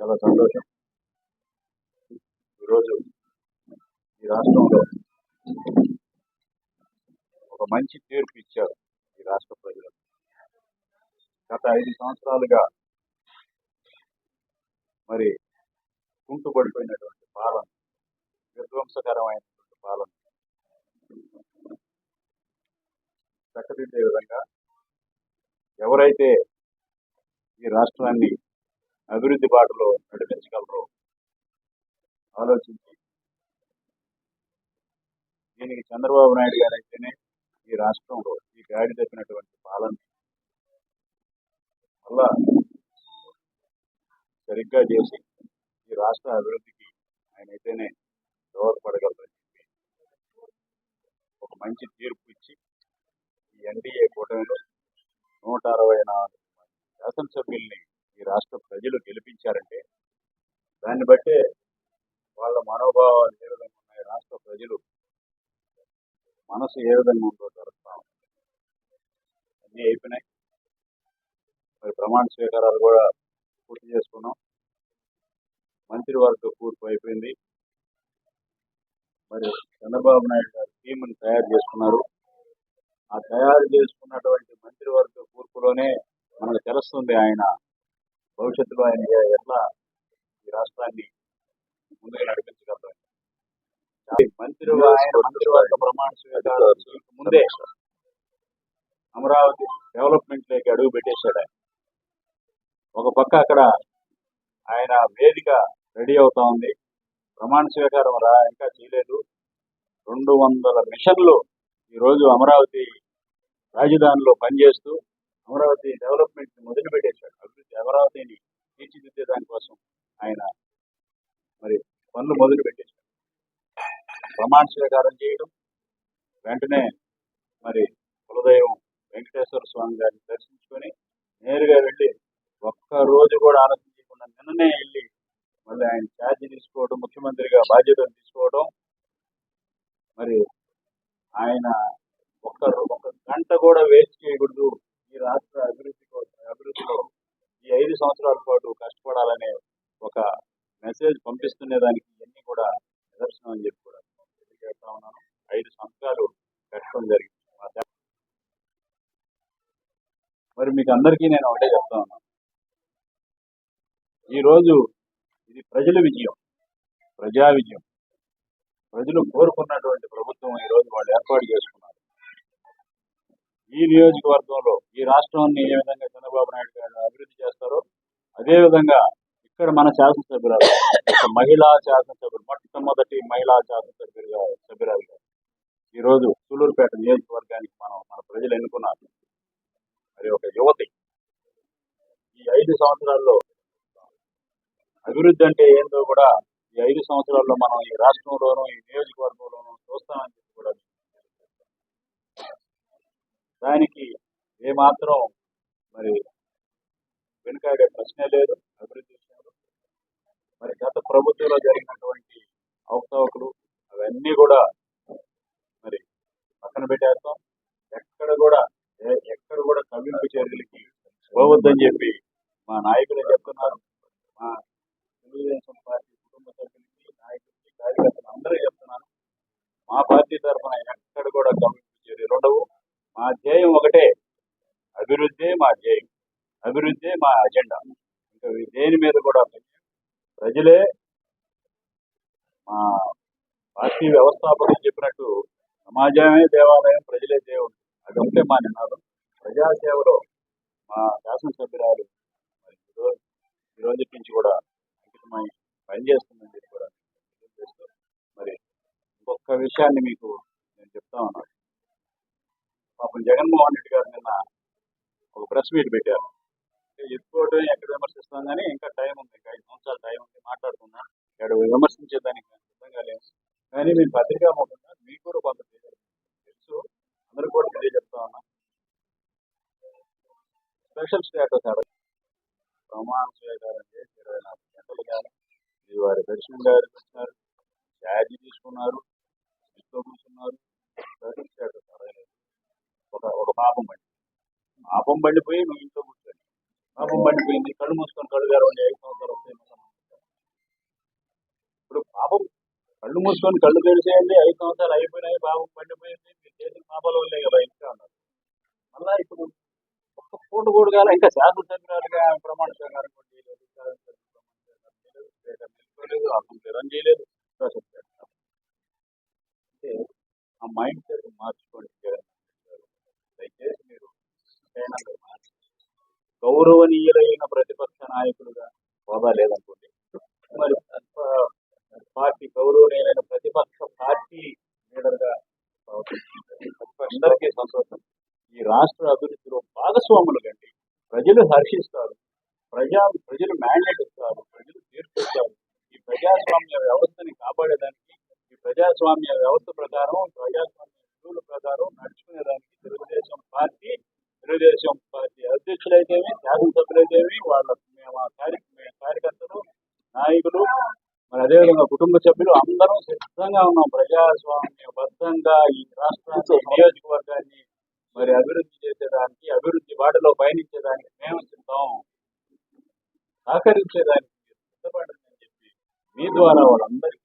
చాలా సంతోషం. ఈరోజు ఈ రాష్ట్రంలో ఒక మంచి తీర్పు ఇచ్చారు ఈ రాష్ట్ర ప్రజలు. గత ఐదు సంవత్సరాలుగా మరి కుంటుపడిపోయినటువంటి పాలన విధ్వంసకరమైనటువంటి పాలన చక్కదిద్దే విధంగా ఎవరైతే ఈ రాష్ట్రాన్ని అభివృద్ధి బాటలో నడిపించగలరు ఆలోచించి. దీనికి చంద్రబాబు నాయుడు గారు అయితేనే ఈ రాష్ట్రంలో ఈ గాడి తప్పినటువంటి పాలన. వల్ల సరిగ్గా చేసి ఈ రాష్ట్ర అభివృద్ధికి ఆయన అయితేనే దోహదపడగలరని చెప్పి ఒక మంచి తీర్పు ఇచ్చి ఈ ఎన్డీఏ కూటమిలో నూట అరవై నాలుగు శాసనసభ్యుల్ని ఈ రాష్ట్ర ప్రజలు గెలిపించారంటే దాన్ని బట్టే వాళ్ళ మనోభావాలు ఏ విధంగా ఉన్నాయి రాష్ట్ర ప్రజలు మనసు ఏ విధంగా ఉందో జరుగుతాం అన్నీ అయిపోయినాయి. మరి ప్రమాణ స్వీకారాలు కూడా పూర్తి చేసుకున్నాం. మంత్రివర్గ పూర్తి అయిపోయింది. మరి చంద్రబాబు నాయుడు గారు టీంని తయారు చేసుకున్నారు. ఆ తయారు చేసుకున్నటువంటి మంత్రివర్గ కూర్పులోనే మనకు తెలుస్తుంది ఆయన భవిష్యత్తులో ఆయన ఎట్లా ఈ రాష్ట్రాన్ని ముందుకు నడిపించగలరు? మంత్రి మంత్రివర్గ ప్రమాణ స్వీకారం ముందే అమరావతి డెవలప్మెంట్లోకి అడుగు పెట్టేశాడు ఆయన. ఒక పక్క అక్కడ ఆయన వేదిక రెడీ అవుతా ఉంది. ప్రమాణ స్వీకారం రా ఇంకా చేయలేదు. రెండు వందల మిషన్లు ఈరోజు అమరావతి రాజధానిలో పనిచేస్తూ అమరావతి డెవలప్మెంట్ మొదలు పెట్టేశాడు అభివృద్ధి అమరావతిని తీర్చిదిద్దే దానికోసం ఆయన మరి పనులు మొదలు పెట్టేశాడు ప్రమాణ స్వీకారం చేయడం వెంటనే మరి కులదైవం వెంకటేశ్వర స్వామి గారిని దర్శించుకొని నేరుగా వెళ్ళి ఒక్క రోజు కూడా ఆలస్యం చేయకుండా నిన్ననే వెళ్ళి మళ్ళీ ఆయన ఛార్జ్ తీసుకోవడం ముఖ్యమంత్రిగా బాధ్యతలు తీసుకోవడం మరి ఆయన ఒక్క ఒక గంట కూడా వేస్ట్ చేయకూడదు. ఈ రాష్ట్ర అభివృద్ధి కోసం అభివృద్ధిలో ఈ ఐదు సంవత్సరాల పాటు కష్టపడాలనే ఒక మెసేజ్ పంపిస్తునే దానికి ఇవన్నీ కూడా నిదర్శనం అని చెప్పి కూడా తెలియజేస్తా ఉన్నాను ఐదు సంవత్సరాలు కష్టం జరిగింది మా దా- మరి మీకు అందరికీ నేను ఒకటే చెప్తా ఉన్నాను ఈరోజు ఇది ప్రజల విజయం ప్రజా విజయం. ప్రజలు కోరుకున్నటువంటి ప్రభుత్వం ఈరోజు వాళ్ళు ఏర్పాటు చేసుకున్నారు. ఈ నియోజకవర్గంలో ఈ రాష్ట్రాన్ని ఏ విధంగా చంద్రబాబు నాయుడు గారు అభివృద్ధి చేస్తారో అదే విధంగా ఇక్కడ మన శాసనసభ్యురాలు ఒక మహిళా శాసనసభ్యులు మొట్టమొదటి మహిళా శాసనసభ్యులుగా సభ్యురాలుగా ఈరోజు సూలూరుపేట నియోజకవర్గానికి మనం మన ప్రజలు ఎన్నుకున్నారు. మరి ఒక యువతి ఈ ఐదు సంవత్సరాల్లో అభివృద్ధి అంటే ఏందో కూడా ఈ ఐదు సంవత్సరాల్లో మనం ఈ రాష్ట్రంలోనూ ఈ నియోజకవర్గంలోనూ చూస్తామని చెప్పి కూడా దానికి ఏమాత్రం మరి వెనుకాడే ప్రశ్నే లేదు అభివృద్ధి విషయంలో. మరి గత ప్రభుత్వంలో జరిగినటువంటి అవకతవకలు అవన్నీ కూడా మరి పక్కన పెట్టేస్తాం. ఎక్కడ కూడా అభివృద్ధి చర్యలకి పోవద్దని చెప్పి మా నాయకులు చెప్తున్నారు. మా తెలుగుదేశం పార్టీ కుటుంబ సభ్యులకి నాయకులకి కార్యకర్తలు అందరూ చెప్తున్నాను మా పార్టీ తరఫున ఎక్కడ కూడా కవ్వింపు చర్యలు ఉండవు. మా ధ్యేయం ఒకటే అభివృద్ధి మా ధ్యేయం. అభివృద్ధి మా అజెండా. ఇంకా దేని మీద కూడా ప్రజలే మా పార్టీ వ్యవస్థాపకులు చెప్పినట్టు సమాజమే దేవాలయం ప్రజలే దేవుడు. అది ఉంటే మా నినాదం. ప్రజాసేవలో మా శాసనసభ్యురాలు మరి ఈరోజు ఈ రోజు నుంచి కూడా అంకితమై పనిచేస్తుందని చెప్పి కూడా మరి ఇంకొక విషయాన్ని మీకు నేను చెప్తా ఉన్నాను. పాపం జగన్మోహన్ రెడ్డి గారు నిన్న ఒక ప్రెస్ మీట్ పెట్టారు. ఎత్తుకోవడం ఎక్కడ విమర్శిస్తాం కానీ ఇంకా టైం ఉంది. ఇంకా ఐదు సంవత్సరాల టైం ఉంది. మాట్లాడుకుందాం. ఇక్కడ విమర్శించేదానికి సిద్ధంగా లేదు కానీ మేము పత్రికా ముఖంగా మీకు కూడా కొంత తెలుసు. అందరూ కూడా తెలియజెప్తా స్పెషల్ స్టేటస్ అడగ ప్రమాణ స్వీకారం చేసి ఇరవై నాలుగు గంటలు కానీ ఇది వారి దర్శనం గారు వచ్చినారు ఛార్జీ తీసుకున్నారు. ఇంట్లో కూర్చున్నారు. స్పెషల్ స్టేటస్ అడగలేదు ఒక ఒక పాపం బండి. పాపం బండిపోయి నువ్వు ఇంట్లో కూర్చొని పాపం బండిపోయింది కళ్ళు మూసుకొని కళ్ళు గారు ఐదు సంవత్సరాలు వస్తాయి ఇప్పుడు పాపం కళ్ళు మూసుకొని కళ్ళు తెరిచేయండి. ఐదు సంవత్సరాలు అయిపోయినాయి. పాపం పండిపోయింది మీరు చేసిన పాపాల వల్లే కదా ఇంకా అన్నారు మళ్ళా ఇప్పుడు ఒక్క పూట కూడా కాలే ఇంకా శాసనసభ్యురాలుగా ప్రమాణ స్వీకారం కూడా చేయలేదు. అర్థం ప్రమాణ చేయలేదు అంటే ఆ మైండ్ సెట్ మార్చుకోండి దయచేసి మీరు గౌరవనీయులైన ప్రతిపక్ష నాయకులుగా హోదా లేదనుకోండి. మరి పార్టీ గౌరవనీయులైన ప్రతిపక్ష పార్టీ లీడర్గా అందరికీ సంతోషం. ఈ రాష్ట్ర అభివృద్ధిలో భాగస్వాములు ప్రజలు హర్షిస్తారు. ప్రజా ప్రజలు మ్యాండేట్ ఇస్తారు. ప్రజలు తీర్పిస్తారు ఈ ప్రజాస్వామ్య వ్యవస్థని కాపాడేదానికి ఈ ప్రజాస్వామ్య వ్యవస్థ ప్రకారం ప్రజాస్వామ్య విలువల ప్రకారం నడుచుకునేదానికి తెలుగుదేశం పార్టీ తెలుగుదేశం పార్టీ అధ్యక్షులైతేమి శాసనసభ్యులైతేమి వాళ్ళ మేము ఆ మేము కార్యకర్తలు నాయకులు మరి అదేవిధంగా కుటుంబ సభ్యులు అందరం సిద్ధంగా ఉన్నాం. ప్రజాస్వామ్య బద్దంగా ఈ రాష్ట్రాన్ని నియోజకవర్గాన్ని మరి అభివృద్ధి చేసేదానికి అభివృద్ధి బాటలో పయనించేదానికి మేము సిద్ధం. సహకరించేదానికి సిద్ధపడండి అని చెప్పి మీ ద్వారా వాళ్ళందరికీ